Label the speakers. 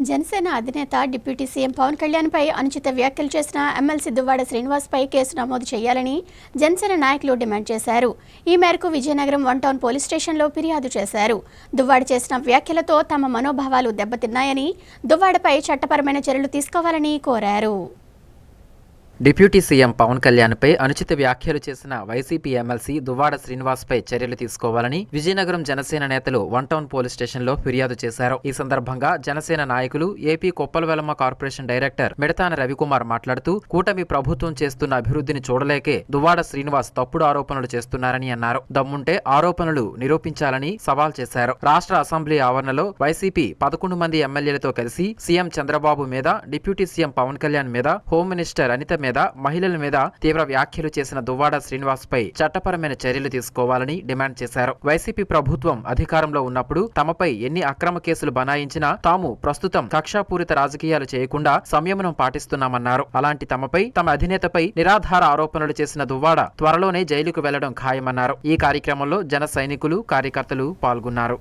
Speaker 1: జనసేన అధినేత deputy CM Pawan కళ్యాణ్పై అనుచిత వ్యాఖ్యలు చేసిన ఎమ్మెల్సీ దువ్వాడ శ్రీనివాస్పై కేసు నమోదు చేయాలని జనసేన నాయకులు డిమాండ్ చేశారు. ఈ మేరకు విజయనగరం వన్ టౌన్ పోలీస్ స్టేషన్లో ఫిర్యాదు చేశారు. దువ్వాడ చేసిన వ్యాఖ్యలతో తమ మనోభావాలు దెబ్బతిన్నాయని దువ్వాడపై చట్టపరమైన చర్యలు తీసుకోవాలని కోరారు.
Speaker 2: డిప్యూటీ సీఎం పవన్ కళ్యాణ్పై అనుచిత వ్యాఖ్యలు చేసిన వైసీపీ ఎమ్మెల్సీ దువ్వాడ శ్రీనివాస్పై చర్యలు తీసుకోవాలని విజయనగరం జనసేన నేతలు వన్ టౌన్ పోలీస్ స్టేషన్లో ఫిర్యాదు చేశారు. ఈ సందర్భంగా జనసేన నాయకులు AP Koppala Velama corporation director Midatana Ravikumar మాట్లాడుతూ కూటమి ప్రభుత్వం చేస్తున్న అభివృద్ధిని చూడలేకే దువ్వాడ శ్రీనివాస్ తప్పుడు ఆరోపణలు చేస్తున్నారని అన్నారు. దమ్ముంటే ఆరోపణలు నిరూపించాలని సవాల్ చేశారు. రాష్ట్ర అసెంబ్లీ ఆవరణలో వైసీపీ పదకొండు మంది ఎమ్మెల్యేలతో కలిసి సీఎం చంద్రబాబు మీద డిప్యూటీ సీఎం పవన్ కళ్యాణ్ మీద హోమ్ మినిస్టర్ అనిత మీద మహిళల మీద తీవ్ర వ్యాఖ్యలు చేసిన దువ్వాడ శ్రీనివాస్ పై చట్టపరమైన చర్యలు తీసుకోవాలని డిమాండ్ చేశారు. వైసీపీ ప్రభుత్వం అధికారంలో ఉన్నప్పుడు తమపై ఎన్ని అక్రమ కేసులు బనాయించినా తాము ప్రస్తుతం కక్షాపూరిత రాజకీయాలు చేయకుండా సంయమనం పాటిస్తున్నామన్నారు. అలాంటి తమపై తమ అధినేతపై నిరాధార ఆరోపణలు చేసిన దువ్వాడ త్వరలోనే జైలుకు వెళ్ళడం ఖాయమన్నారు. ఈ కార్యక్రమంలో జన సైనికులు కార్యకర్తలు పాల్గొన్నారు.